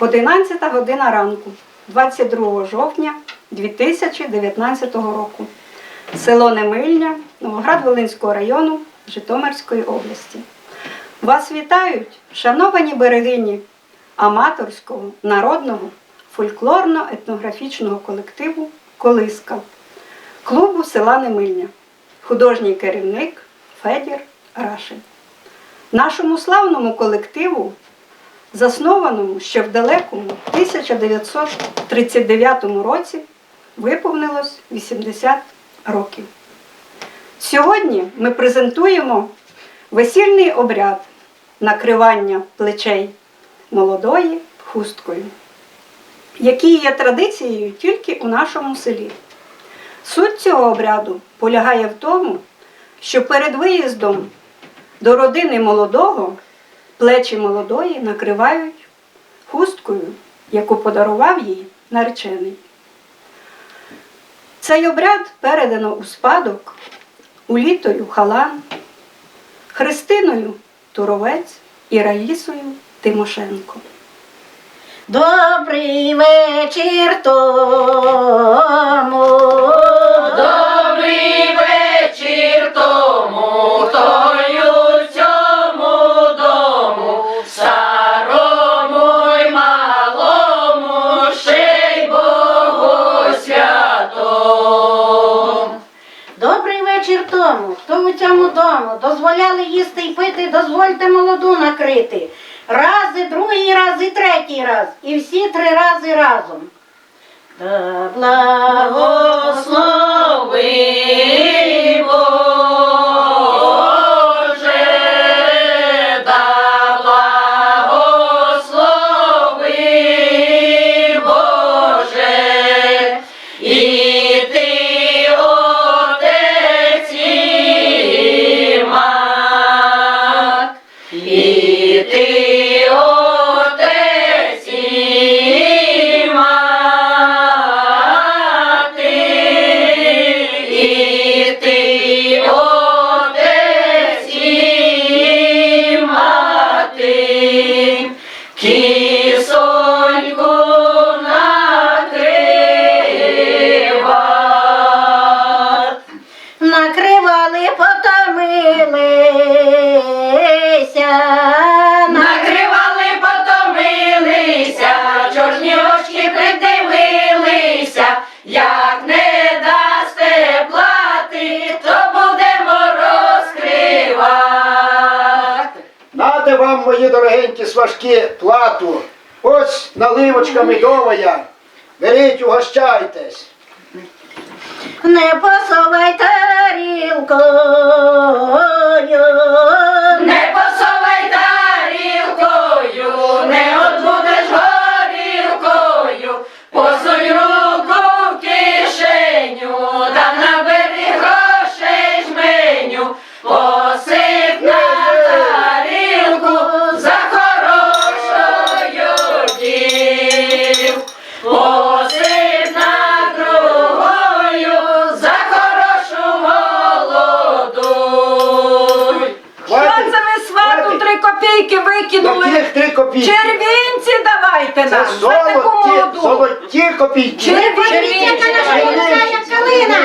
11 година ранку, 22 жовтня 2019 року. Село Немильня, Новоград-Волинського району Житомирської області. Вас вітають шановані берегині аматорського народного фольклорно-етнографічного колективу Колиска клубу села Немильня, художній керівник Федір Рашин. Нашому славному колективу, заснованому ще в далекому 1939 році, виповнилось 80 років. Сьогодні ми презентуємо весільний обряд накривання плечей молодої хусткою, який є традицією тільки у нашому селі. Суть цього обряду полягає в тому, що перед виїздом до родини молодого плечі молодої накривають хусткою, яку подарував їй наречений. Цей обряд передано у спадок Улітою Халан, Христиною Туровець і Раїсою Тимошенко. Добрий вечір тому. Тому. Хто цьому дому дозволяли їсти й пити, дозвольте молоду накрити. Раз, і другий раз, і третій раз. І всі три рази разом. Та Благослови накривали, потомилися. Накривали, потомилися, чорні очки придивилися, як не дасте плати, то будемо розкривати. Нате вам, мої дорогенькі сважки, плату. Ось наливочка медовая. Беріть, угощайтесь. Не посовай тарілкою. Копійки? Червінці давайте Це нам. за таку золоті, молоду. золоті копійки. Наша молода, як калина.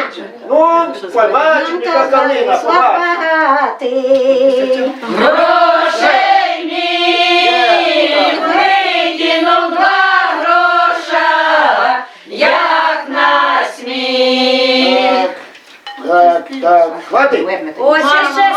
Ну, яка калина, побачимо. Слабагатий. Грошей мій викинув два гроша, як на сміх. Так, так, хватить? Ось ще ще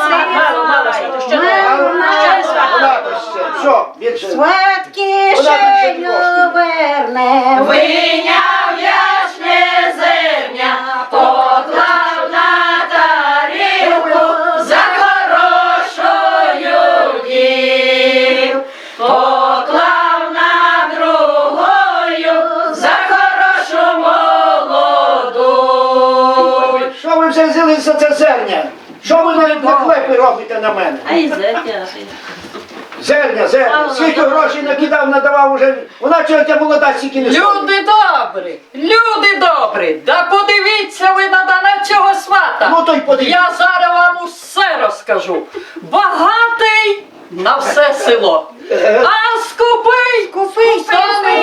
Ще. Все, більше. Сватки шею верне. Виняв ясне зерня, поклав на тарілку за хорошою дів. Поклав на другою за хорошу молоду. Що ви вже взялися за це зерня? Що ви навіть на клепи робите на мене? Ай, зетя. Зерня, зерня. Скільки грошей накидав, надавав уже. Вона чого ця молода стільки не стоїть. Люди добрі, люди добрі, да подивіться ви на дане цього свата. Ну, то й подивіться. Я зараз вам усе розкажу. Багатий на все село. А скупий, Скупий, то не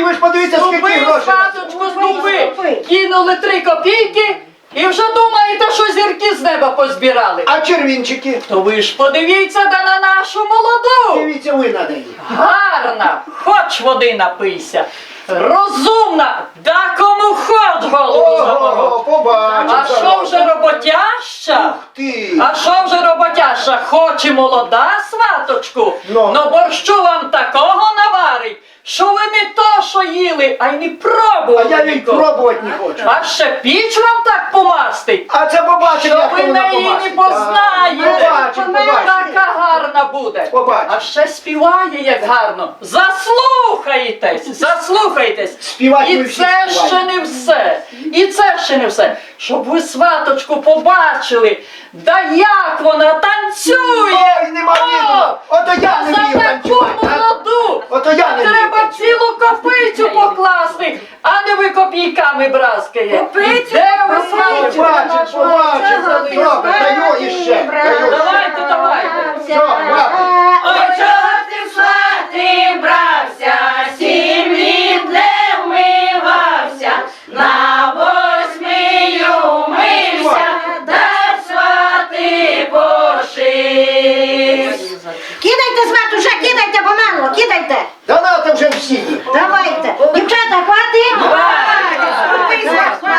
Ой, ви ж подивіться, скільки Ступи, грошей. сваточку, ступи. Ступи. Кинули три копійки і вже думаєте, що зірки з неба позбирали. А червінчики? То ви ж подивіться да на нашу молоду. Дивіться ви на неї. Гарна, хоч води напийся. Розумна, да кому хоч голову Ого, побачив. А що вже роботяща? Ти. А що вже роботяща? Хоч і молода сваточку, Ну. но борщу вам такого що ви не то, що їли, а й не А пробували. я він ніколи. пробувати не хочу. А ще піч вам так помастить, А це побачив, що як ви вона неї не познаєте. Побачив, побачив. Така гарна буде. Побачив. А ще співає як гарно. Заслухайтесь, заслухайтесь. Співати ми І всі це ще не все. І це ще не все. Щоб ви сваточку побачили, да як вона танцює. Ой, нема віду. Ото я не За вмію таку танцювати. а? молоду. Ото я не Треба танцювати. цілу копицю покласти, а не ви копійками браскає. Копицю? Де ви Побачив, сваточку? Побачив, побачив. Добре, даю іще. Даю. Давайте, давайте. Все, хватить.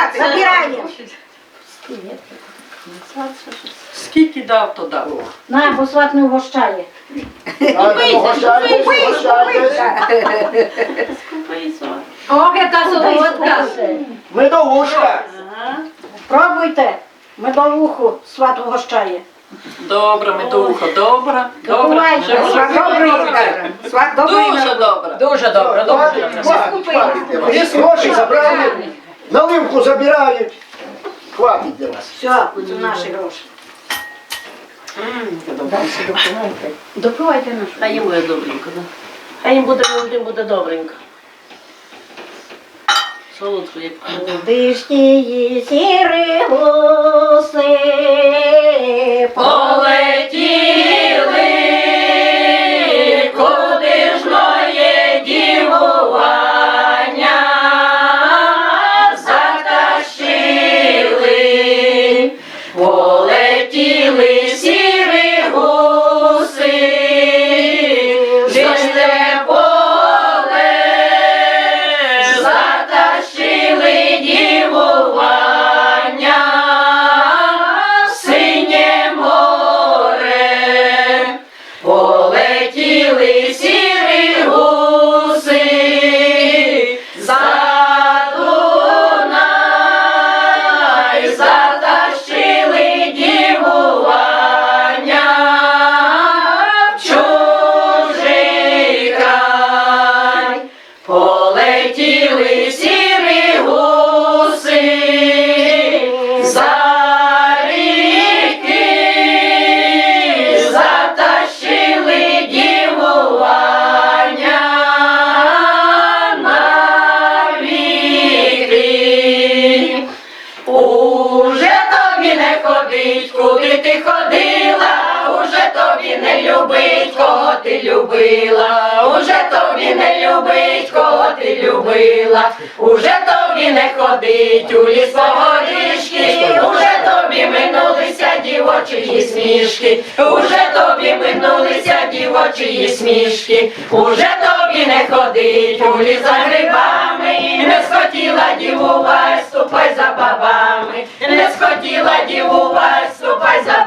Сват, забираємо. Скільки дав, то дав. На, бо сват не погощайтесь. Ох, яка солодка. Медовушка. Пробуйте. Медовуху сват вгощає. Добре, медуха, добре. Добре. Дуже добре. Дуже добре, хватить, хватить. Є гроші забрали, наливку забирають. Хватить для вас. Все, це наші гроші. Допивайте нашу. Хай їм буде добренько, да? Хай їм буде молодим, буде добренько. Солодко, як Дишні сіри гуси you will. Ходить, куди ти ходила, уже тобі не любить, кого ти любила, уже тобі не любить, кого ти любила, уже тобі не ходить у ліс по уже тобі минулися дівочої смішки, уже тобі минулися дівочі смішки, уже тобі не ходить у ліс за грибами, не схотіла дівувай, ступай за бабами, не схотіла дівувай, ступай за